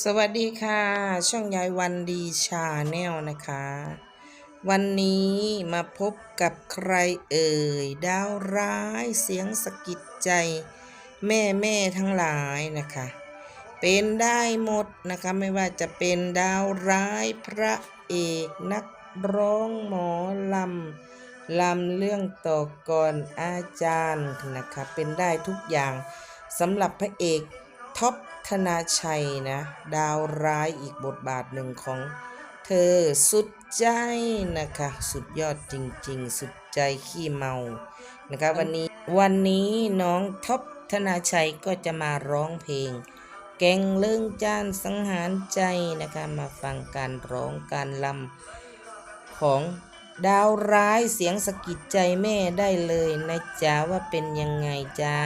สวัสดีค่ะ ช่องยายวันดีชาแนลนะคะ วันนี้มาพบกับใครเอ่ย ดาวร้ายเสียงสะกิดใจ แม่แม่ทั้งหลายนะคะ เป็นได้หมดนะคะไม่ว่าจะเป็นดาวร้ายพระเอกนักร้องหมอลำลำเรื่องต่อกรอาจารย์นะคะเป็นได้ทุกอย่างสำหรับพระเอก ท็อปธนาชัยนะ ดาวร้ายอีกบทบาทหนึ่งของเธอสุดใจนะคะ สุดยอดจริงๆ สุดใจขี้เมานะคะวันนี้วันนี้น้องท็อปธนาชัยก็จะมาร้องเพลง แกงเลื่องจานสังหารใจนะคะมาฟังการร้องการลำของดาวร้ายเสียงสะกิดใจแม่ได้เลยนะจ๊ะว่าเป็นยังไงจ้า